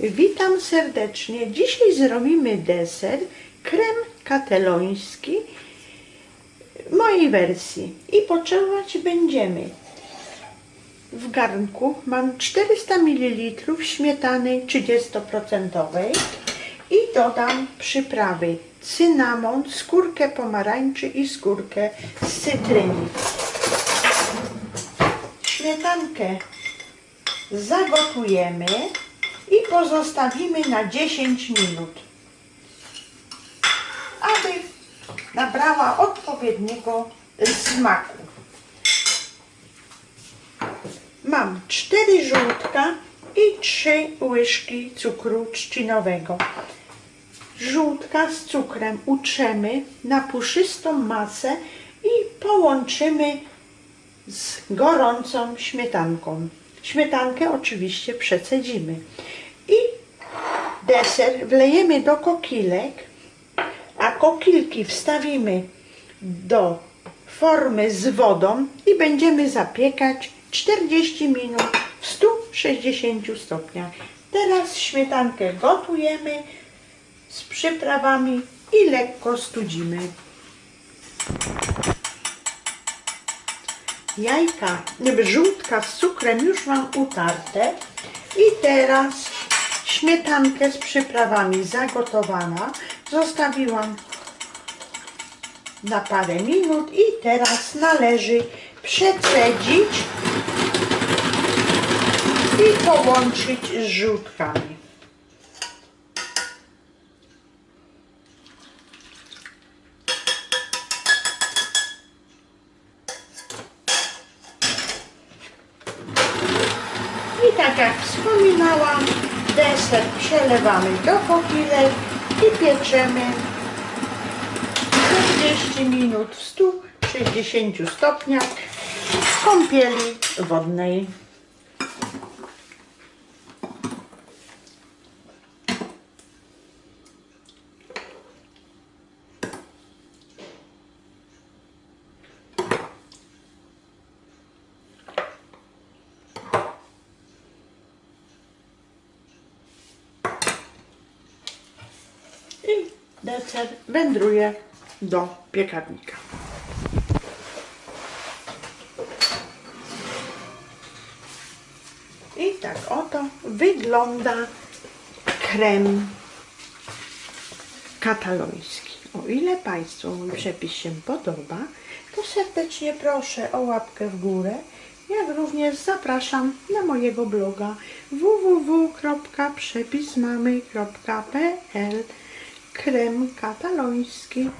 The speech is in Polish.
Witam serdecznie. Dzisiaj zrobimy deser krem kateloński mojej wersji. I potrzebować będziemy w garnku mam 400 ml śmietany 30% i dodam przyprawy cynamon, skórkę pomarańczy i skórkę z cytryny. Śmietankę zagotujemy i pozostawimy na 10 minut, aby nabrała odpowiedniego smaku. Mam 4 żółtka i 3 łyżki cukru trzcinowego. Żółtka z cukrem utrzemy na puszystą masę i połączymy z gorącą śmietanką. Śmietankę oczywiście przecedzimy. I deser wlejemy do kokilek, a kokilki wstawimy do formy z wodą i będziemy zapiekać 40 minut w 160 stopniach. Teraz śmietankę gotujemy z przyprawami i lekko studzimy. Jajka, żółtka z cukrem już mam utarte i teraz śmietankę z przyprawami zagotowana zostawiłam na parę minut i teraz należy przecedzić i połączyć z żółtkami. I tak jak wspominałam, deser przelewamy do kokilek i pieczemy 40 minut w 160 stopniach w kąpieli wodnej. I deser wędruje do piekarnika. I tak oto wygląda krem kataloński. O ile Państwu mój przepis się podoba, to serdecznie proszę o łapkę w górę, jak również zapraszam na mojego bloga www.przepismamy.pl Krem kataloński.